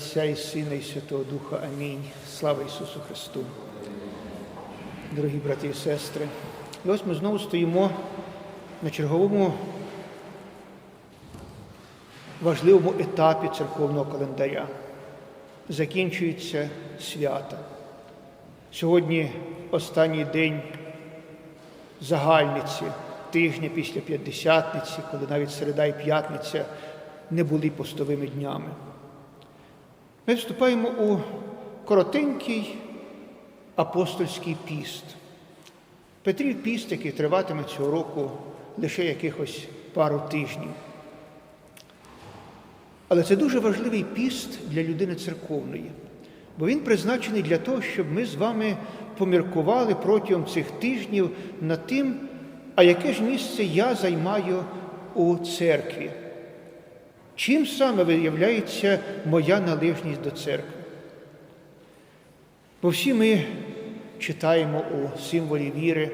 Отця і Сина, і Святого Духа. Амінь. Слава Ісусу Христу. Дорогі брати і сестри, і ось ми знову стоїмо на черговому важливому етапі церковного календаря. Закінчується свята. Сьогодні останній день загальниці, тижня після п'ятдесятниці, коли навіть середа і п'ятниця не були постовими днями. Ми вступаємо у коротенький апостольський піст. Петрів піст, який триватиме цього року лише якихось пару тижнів. Але це дуже важливий піст для людини церковної, бо він призначений для того, щоб ми з вами поміркували протягом цих тижнів над тим, а яке ж місце я займаю у церкві. Чим саме виявляється моя належність до церкви? Бо всі ми читаємо у символі віри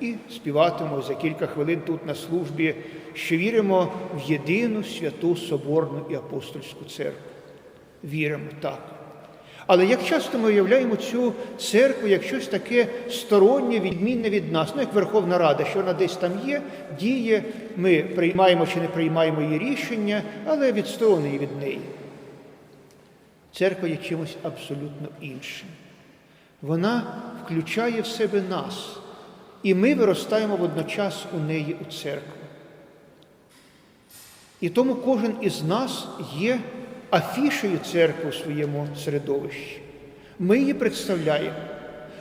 і співатимемо за кілька хвилин тут на службі, що віримо в єдину святу Соборну і апостольську церкву. Віримо так. Але як часто ми уявляємо цю церкву як щось таке стороннє, відмінне від нас, ну як Верховна Рада, що вона десь там є, діє, ми приймаємо чи не приймаємо її рішення, але відсторонені від неї. Церква є чимось абсолютно іншим. Вона включає в себе нас, і ми виростаємо водночас у неї у церкву. І тому кожен із нас є афішею церкви у своєму середовищі. Ми її представляємо.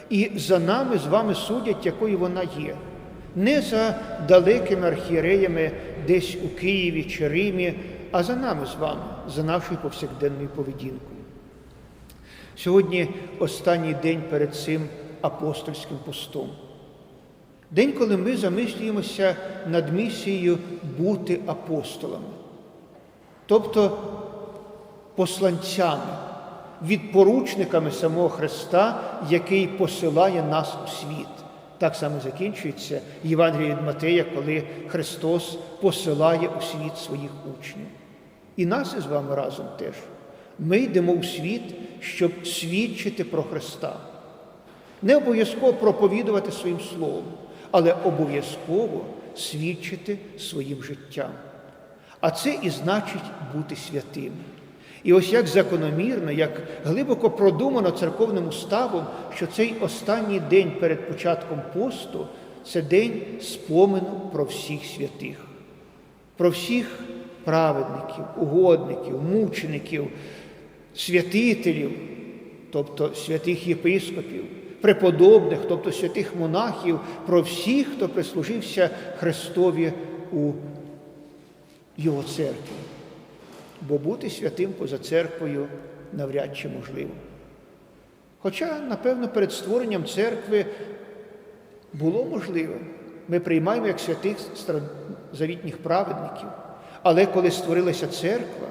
І за нами з вами судять, якою вона є. Не за далекими архієреями десь у Києві чи Римі, а за нами з вами, за нашою повсякденною поведінкою. Сьогодні останній день перед цим апостольським постом. День, коли ми замислюємося над місією бути апостолами, тобто посланцями, відпоручниками самого Христа, який посилає нас у світ. Так само закінчується Євангеліє від Матея, коли Христос посилає у світ своїх учнів. І нас із вами разом теж. Ми йдемо у світ, щоб свідчити про Христа. Не обов'язково проповідувати своїм словом, але обов'язково свідчити своїм життям. А це і значить бути святим. І ось як закономірно, як глибоко продумано церковним уставом, що цей останній день перед початком посту це день спомену про всіх святих, про всіх праведників, угодників, мучеників, святителів, тобто святих єпископів, преподобних, тобто святих монахів, про всіх, хто прислужився Христові у Його церкві. Бо бути святим поза церквою навряд чи можливо. Хоча, напевно, перед створенням церкви було можливо. Ми приймаємо як святих завітніх праведників. Але коли створилася церква,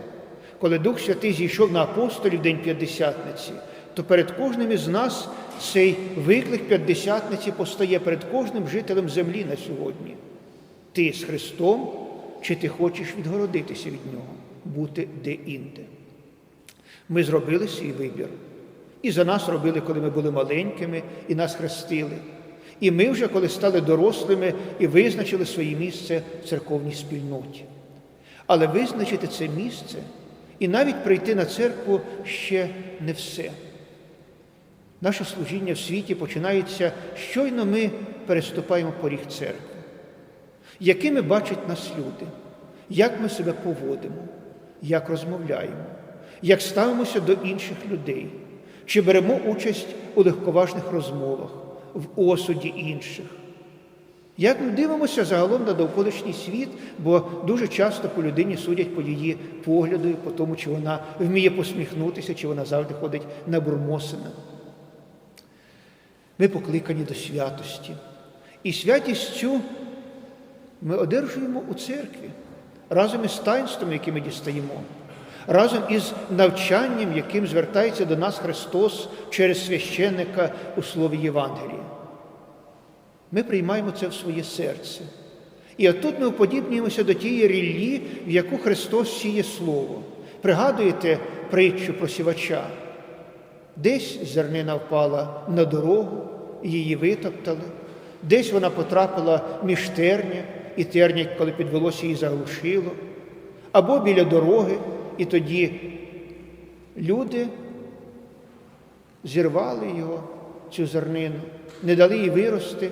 коли Дух Святий зійшов на апостолів День П'ятдесятниці, то перед кожним із нас цей виклик П'ятдесятниці постає перед кожним жителем землі на сьогодні. Ти з Христом, чи ти хочеш відгородитися від Нього, бути де-інде. Ми зробили свій вибір. І за нас робили, коли ми були маленькими, і нас хрестили. І ми вже, коли стали дорослими і визначили своє місце в церковній спільноті. Але визначити це місце і навіть прийти на церкву ще не все. Наше служіння в світі починається, щойно ми переступаємо поріг церкви. Якими бачать нас люди, як ми себе поводимо, як розмовляємо, як ставимося до інших людей, чи беремо участь у легковажних розмовах, в осуді інших. Як ми дивимося загалом на довколишній світ, бо дуже часто по людині судять по її погляду, по тому, чи вона вміє посміхнутися, чи вона завжди ходить на бурмосина. Ми покликані до святості. І святість цю ми одержуємо у церкві разом із таїнством, яке ми дістаємо, разом із навчанням, яким звертається до нас Христос через священника у Слові Євангелія. Ми приймаємо це в своє серце. І отут ми уподібнюємося до тієї ріллі, в яку Христос сіє Слово. Пригадуєте, притчу про сівача. Десь зернина впала на дорогу, її витоптали, десь вона потрапила між терня, і терня, коли підвелося, її заглушило, або біля дороги, і тоді люди зірвали його, цю зернину, не дали їй вирости,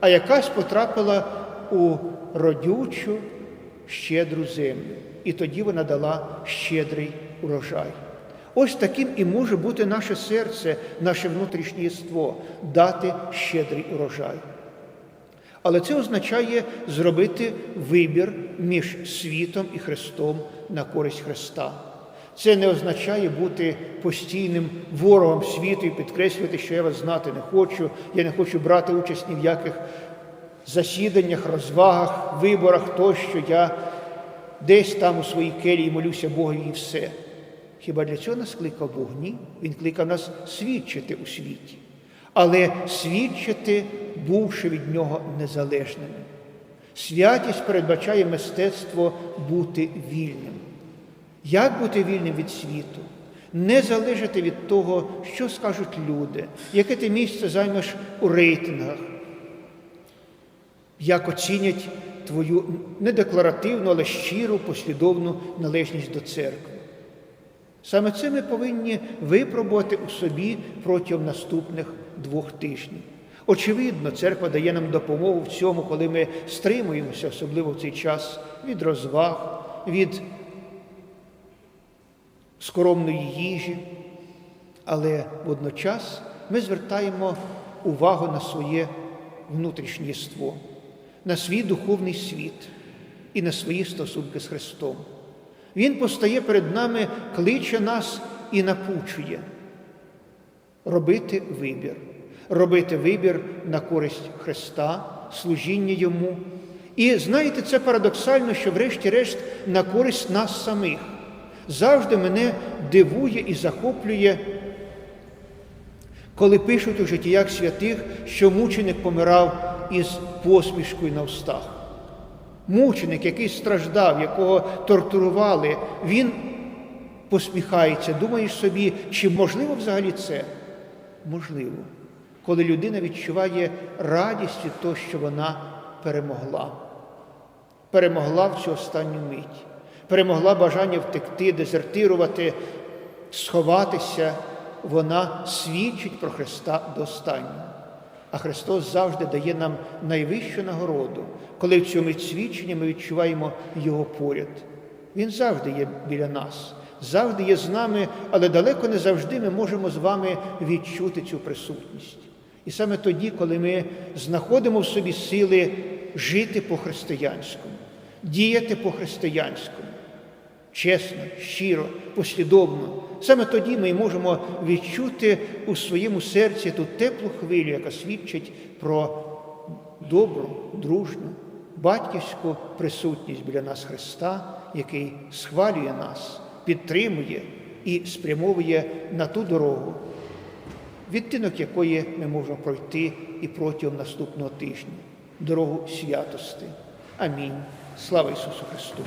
а якась потрапила у родючу, щедру землю. І тоді вона дала щедрий урожай. Ось таким і може бути наше серце, наше внутрішнє єство дати щедрий урожай. Але це означає зробити вибір між світом і Христом на користь Христа. Це не означає бути постійним ворогом світу і підкреслювати, що я вас знати не хочу, я не хочу брати участь ні в яких засіданнях, розвагах, виборах, тощо я десь там у своїй келії молюся Богові і все. Хіба для цього нас кликав Бог? Ні. Він кликав нас свідчити у світі, але свідчити, бувши від нього незалежними. Святість передбачає мистецтво бути вільним. Як бути вільним від світу? Не залежати від того, що скажуть люди, яке ти місце займеш у рейтингах, як оцінять твою недекларативну, але щиру, послідовну належність до церкви. Саме це ми повинні випробувати у собі протягом наступних двох тижнів. Очевидно, церква дає нам допомогу в цьому, коли ми стримуємося, особливо в цей час, від розваг, від скромної їжі, але водночас ми звертаємо увагу на своє внутрішнє єство, на свій духовний світ і на свої стосунки з Христом. Він постає перед нами, кличе нас і напучує робити вибір, робити вибір на користь Христа, служіння Йому. І знаєте, це парадоксально, що, врешті-решт, на користь нас самих. Завжди мене дивує і захоплює, коли пишуть у життях святих, що мученик помирав із посмішкою на устах. Мученик, який страждав, якого тортурували, він посміхається. Думаєш собі, чи можливо взагалі це? Можливо, коли людина відчуває радість від того, що вона перемогла, перемогла в цю останню мить, перемогла бажання втекти, дезертирувати, сховатися, вона свідчить про Христа до останнього. А Христос завжди дає нам найвищу нагороду, коли в цьому свідченні ми відчуваємо Його поряд. Він завжди є біля нас, завжди є з нами, але далеко не завжди ми можемо з вами відчути цю присутність. І саме тоді, коли ми знаходимо в собі сили жити по-християнському, діяти по-християнському, чесно, щиро, послідовно. Саме тоді ми можемо відчути у своєму серці ту теплу хвилю, яка свідчить про добру, дружну, батьківську присутність біля нас Христа, який схвалює нас, підтримує і спрямовує на ту дорогу, відтинок якої ми можемо пройти і протягом наступного тижня, дорогу святости. Амінь. Слава Ісусу Христу!